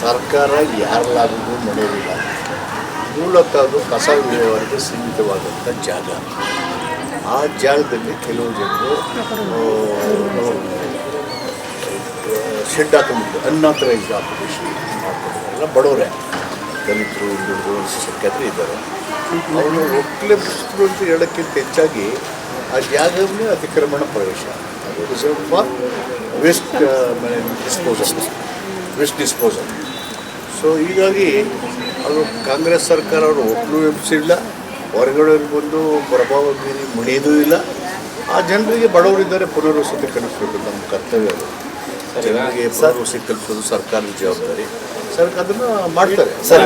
ಸರ್ಕಾರ ಯಾರ ನಡೆಯಲಿಲ್ಲ. ಮೂಲತಃ ಅದು ಕಸ ವಿಲೇವಾರಿಗೆ ಸೀಮಿತವಾದಂಥ ಜಾಗ. ಆ ಜಾಗದಲ್ಲಿ ಕೆಲವು ಜನರು ಶೆಡ್ ಹಾಕೊಂಡಿದ್ದು ಅನ್ಆಥರೈಸ್ಡ್ ಆಪರೇಷನ್ ಮಾಡ್ಕೊಂಡಿದ್ದಾರೆಲ್ಲ ಬಡವರೇ, ದಲಿತರು ಹಿಂದುಳಿದು ಸಂಖ್ಯಾತರು ಇದ್ದಾರೆ. ಅವನು ಒಕ್ಕಲೆ ಬಿಡಿಸಿದ್ರು ಅಂತ ಹೇಳೋಕ್ಕಿಂತ ಹೆಚ್ಚಾಗಿ ಆ ಜಾಗವನ್ನೇ ಅತಿಕ್ರಮಣ ಪ್ರವೇಶ. ಅದು ಸ್ವಲ್ಪ for waste disposal. Waste disposal so ಹೀಗಾಗಿ ಅದು ಕಾಂಗ್ರೆಸ್ ಸರ್ಕಾರ ಅವರು ಒಬ್ಬರು ಎಬ್ಸಿಲ್ಲ ಹೊರಗಡೆ ಬಂದು ಪ್ರಭಾವ ಬೀರಿ ಮುಣಿಯೋದೂ ಇಲ್ಲ. ಆ ಜನರಿಗೆ ಬಡವರಿದ್ದಾರೆ ಪುನರ್ವಸತಿ ಕಲಿಸಬೇಕು ನಮ್ಮ ಕರ್ತವ್ಯ ಅದು. ಜನರಿಗೆ ಪುನರ್ವಸತಿ ಕಲಿಸೋದು ಸರ್ಕಾರದ ಜವಾಬ್ದಾರಿ. ಸರ್ಕಾರ ಅದನ್ನು ಮಾಡ್ತಾರೆ. ಸರ್,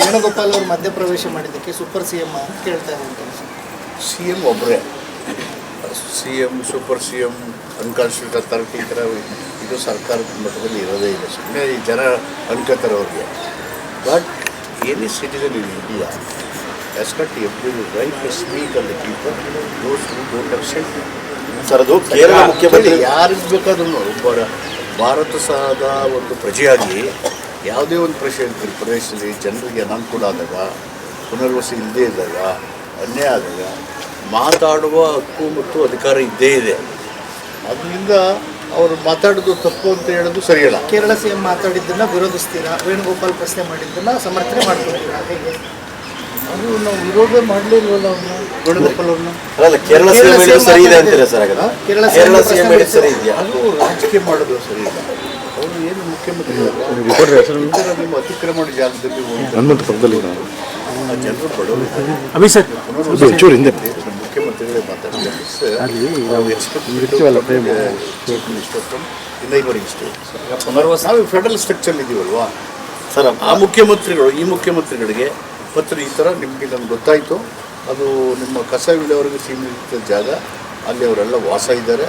ವೇಣುಗೋಪಾಲ್ ಅವರು ಮಧ್ಯಪ್ರವೇಶ ಅವರು ಮಾಡಿದ್ದಕ್ಕೆ ಸೂಪರ್ ಸಿ ಎಂ ಕೇಳ್ತಾ ಸಿ ಎಂ ಒಬ್ಬರೇ C M super C M unconstitutional authority ಈ ಥರ ಇದು ಸರ್ಕಾರದ ಮಟ್ಟದಲ್ಲಿ ಇರೋದೇ ಇಲ್ಲ. ಸುಮ್ಮನೆ ಈ ಜನ ಅನ್ಕೋತಾರೆ ಅವ್ರಿಗೆ but any citizen in India has got every right to speak ಅಲ್ಲಿ people those who don't sent sir ಅದು ಕೇರಳ ಮುಖ್ಯಮಂತ್ರಿ ಯಾರಿಗೆ ಬೇಕಾದ್ರೂ ಒಬ್ಬ ಭಾರತ ಸಹದ ಒಂದು ಪ್ರಜೆಯಾಗಿ ಯಾವುದೇ ಒಂದು ಪ್ರಶ್ನೆ ಪ್ರದೇಶದಲ್ಲಿ ಜನರಿಗೆ ಅನಾನುಕೂಲ ಆದಾಗ ಪುನರ್ವಸತಿ ಇಲ್ಲದೇ ಇದ್ದಾಗ ಅನ್ಯಾಯ ಆದಾಗ ಮಾತಾಡುವ ಹಕ್ಕು ಮತ್ತು ಅಧಿಕಾರ ಇದ್ದೇ ಇದೆ. ಅದರಿಂದ ಅವರು ಮಾತಾಡೋದು ತಪ್ಪು ಅಂತ ಹೇಳೋದು ಸರಿಯಲ್ಲ ಕೇರಳ ಸಿ ಎಂ ಮಾತಾಡಿದ್ದನ್ನು ವಿರೋಧಿಸ್ತೀರಾ ವೇಣುಗೋಪಾಲ್ ಪ್ರಶ್ನೆ ಮಾಡಿದ್ದನ್ನ ಸಮರ್ಥನೆ ಮಾಡ್ತೀರಾ ಹೇಗೆ ಅದು ನಾವು ವಿರೋಧ ಮಾಡಲಿಲ್ವಲ್ಲ ಅವ್ರನ್ನ ವೇಣುಗೋಪಾಲ್ ಅವ್ರನ್ನ ಅಲ್ಲ ಕೇರಳ ಸಿಎಂ ಹೇಳಿದ್ದು ಸರಿ ಇದೆ ಅಂತೀರಾ ಸರ್ ಹಾಗಾದ್ರೆ ಕೇರಳ ಕೇರಳ CM ಸಿಎಂ ಹೇಳಿದ್ದು ಸರಿ ಇದೆಯಾ ಅದು ರಾಜಕೀಯ ಮಾಡೋದು ಸರಿ ಇಲ್ಲ ಅವರು ಏನು ಮುಖ್ಯಮಂತ್ರಿ ಅಲ್ವಾ? ಈ ಥರ ನಿಮ್ಮ ಅತಿಕ್ರಮಣ ಜಾಗದಲ್ಲಿ ಹೋಗಿ ಜನರು ಬಡವರು ಒಂಚೂರು ಹಿಂದೆ. ಮುಖ್ಯಮಂತ್ರಿಗಳೇ ಮಾತಾಡ್ತಾರೆ ನಾವು ಫೆಡರಲ್ ಸ್ಟ್ರಕ್ಚರ್ ಇದೀವಲ್ವಾ? ಸರ್ ಆ ಮುಖ್ಯಮಂತ್ರಿಗಳು ಈ ಮುಖ್ಯಮಂತ್ರಿಗಳಿಗೆ ಪತ್ರ ಈ ಥರ ನಿಮಗೆ ನಮ್ಗೆ ಗೊತ್ತಾಯಿತು. ಅದು ನಿಮ್ಮ ಕಸ ವಿಲೇವರೆಗೆ ಸೀಮಿತ ಜಾಗ. ಅಲ್ಲಿ ಅವರೆಲ್ಲ ವಾಸ ಇದ್ದಾರೆ.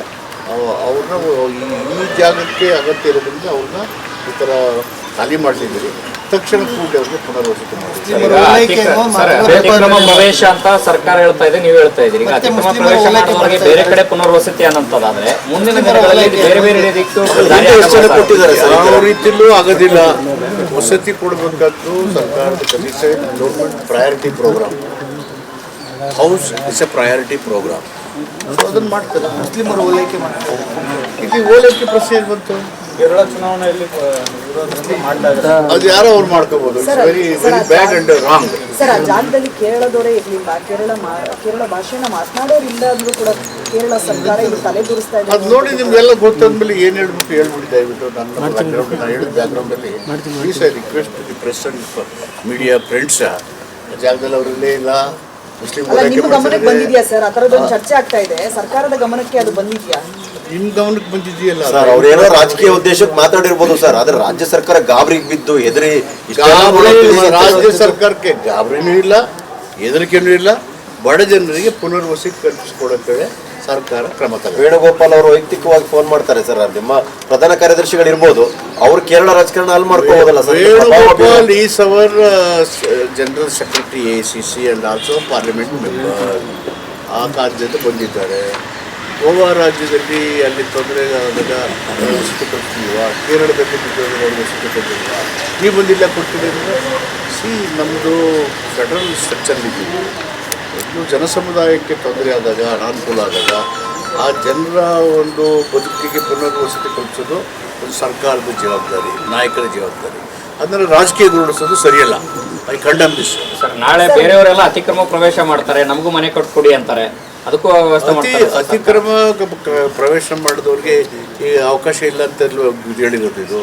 ಅವ- ಅವ್ರನ್ನ ಈ ಈ ಜಾಗಕ್ಕೆ ಅಗತ್ಯ ಇರೋದ್ರಿಂದ ಅವ್ರನ್ನ ಈ ಥರ ಖಾಲಿ ಮಾಡ್ತಿದ್ದೀರಿ ತಕ್ಷಣ ಕೂಡಲೇ ಅವ್ರಿಗೆ ಪುನರ್ವಸತಿ ಮಾಡಿ. ಪ್ರವೇಶ ಅಂತ ಸರ್ಕಾರ ಹೇಳ್ತಾ ಇದೆ ನೀವು ಹೇಳ್ತಾ ಇದ್ದೀರಿ. ಈಗ ಅತಿಕ್ರಮ ಪ್ರವೇಶ ಮಾಡಿದವರಿಗೆ ಬೇರೆ. ಕಡೆ ಪುನರ್ವಸತಿ ಅನ್ನಂತದಾದ್ರೆ ಮುಂದಿನ ದಿನಗಳಲ್ಲಿ ಬೇರೆ ಬೇರೆ ಯಾವ ರೀತಿಯಲ್ಲೂ ಆಗೋದಿಲ್ಲ. ವಸತಿ ಕೊಡಬೇಕಾದ್ದು ಸರ್ಕಾರದ ಕನಿಷ್ಠ government priority programme house is a priority programme ಅದನ್ನು ಮಾಡ್ತಾರೆ. ಮುಸ್ಲಿಮರು ಓಲೈಕೆ ಮಾಡ್ತಾರೆ. ಇಲ್ಲಿ ಓಲೈಕೆ ಪ್ರಶ್ನೆ ಬಂತು. ಕೇರಳ ಚುನಾವಣೆಯಲ್ಲಿ ಅದು ಯಾರೋ ಅವ್ರು ಮಾಡ್ಕೋಬಹುದು very sir, very bad and wrong sir ಆ ಜಾಗದಲ್ಲಿ ಕೇರಳದವರೇ ಇರ್ಲಿಲ್ಲ. ಕೇರಳ ಕೇರಳ ಭಾಷೆನ ಮಾತನಾಡೋರಿಲ್ಲ ಅಂದ್ರೂ ಕೂಡ ಕೇರಳ ಸರ್ಕಾರ ಇಲ್ಲಿ ತಲೆದೂರಿಸ್ತಾ ಇದೆ ಅದು ನೋಡಿ ನಿಮ್ಗೆಲ್ಲ ಗೊತ್ತಾದ್ಮೇಲೆ ಏನು ಹೇಳ್ಬಿಟ್ಟು ಹೇಳ್ಬಿಡಿ ದಯವಿಟ್ಟು ನನ್ನ ಬ್ಯಾಕ್ಗ್ರೌಂಡ್ ನಾನು ಹೇಳಿದ ಬ್ಯಾಕ್ಗ್ರೌಂಡಲ್ಲಿ please I request the press and media friends ಜಾಗದಲ್ಲಿ ಅವರಿಲ್ಲೇ ಇಲ್ಲ. ಮುಸ್ಲಿಂ ನಿಮ್ಮ ಗಮನಕ್ಕೆ ಮಾಡ್ತಾರೆ ಸರ್ ಆ ಥರದ್ದೊಂದು ಚರ್ಚೆ ಆಗ್ತಾ ಇದೆ. ಸರ್ಕಾರದ ಗಮನಕ್ಕೆ ಅದು ಬಂದಿದ್ಯಾ? ನಿಮ್ಮ ಗಮನಕ್ಕೆ ಬಂದಿದೆಯಲ್ಲ ಸರ್ ಅವ್ರೇನೋ ರಾಜಕೀಯ ಉದ್ದೇಶಕ್ಕೆ ಮಾತಾಡಿರ್ಬೋದು ಸರ್ ಆದ್ರೆ ರಾಜ್ಯ ಸರ್ಕಾರ ಗಾಬರಿಗೆ ಬಿದ್ದು ಹೆದರಿ. ರಾಜ್ಯ ಸರ್ಕಾರಕ್ಕೆ ಗಾಬರಿನೂ ಇಲ್ಲ ಹೆದರಿಕೆನೂ ಇಲ್ಲ. ಬಡ ಜನರಿಗೆ ಪುನರ್ವಸತಿ ಕಲ್ಪಿಸ್ಕೊಡೋಕೆ ಸರ್ಕಾರ ಕ್ರಮ ತಗೋ. ವೇಣುಗೋಪಾಲ್ ಅವರು ವೈಯಕ್ತಿಕವಾಗಿ ಫೋನ್ ಮಾಡ್ತಾರೆ ಸರ್ ನಿಮ್ಮ ಪ್ರಧಾನ ಕಾರ್ಯದರ್ಶಿಗಳು ಇರ್ಬೋದು. ಅವರು ಕೇರಳ ರಾಜಕಾರಣ ಅಲ್ಲಿ ಮಾಡ್ಕೋಬೋದಲ್ಲ sir. Venugopal is our general secretary A C C and also parliament member ಆ ಕಾರ್ಯದಿಂದ ಬಂದಿದ್ದಾರೆ. ಗೋವಾ ರಾಜ್ಯದಲ್ಲಿ ಅಲ್ಲಿ ತೊಂದರೆ ಆದಾಗ ವಸತಿ ಕೊಡ್ತಿಲ್ವಾ ಕೇರಳದಲ್ಲಿ ವಸತಿ ಕೊಟ್ಟಿಲ್ವಾ ನೀವು ಬಂದಿಲ್ಲ ಅಂದರೆ ಸಿ ನಮ್ಮದು ಫೆಡರಲ್ ಸ್ಟ್ರಕ್ಚರ್ ಇದ್ದೀವಿ ಒಂದು ಜನಸಮುದಾಯಕ್ಕೆ ತೊಂದರೆ ಆದಾಗ ಅನಾನುಕೂಲ ಆದಾಗ ಆ ಜನರ ಒಂದು ಬದುಕಿಗೆ ಪುನರ್ವಸತಿ ಕಲ್ಪಿಸೋದು ಒಂದು ಸರ್ಕಾರದ ಜವಾಬ್ದಾರಿ ನಾಯಕರ ಜವಾಬ್ದಾರಿ. ಅದನ್ನು ದೃಢಿಸೋದು ಸರಿಯಲ್ಲ. ಐ ಕಂಡಮ್ ದಿಸ್ ಸರ್ ನಾಳೆ ಬೇರೆಯವರೆಲ್ಲ ಅತಿಕ್ರಮ ಪ್ರವೇಶ ಮಾಡ್ತಾರೆ ನಮಗೂ ಮನೆ ಕಟ್ಕೊಡಿ ಅಂತಾರೆ. ಅದಕ್ಕೂ ವ್ಯವಸ್ಥೆ ಅತಿ. ಅತಿಕ್ರಮ ಪ್ರವೇಶ ಮಾಡಿದವ್ರಿಗೆ ಈ ಅವಕಾಶ ಇಲ್ಲ ಅಂತ ಹೇಳಿರೋದು ಇದು.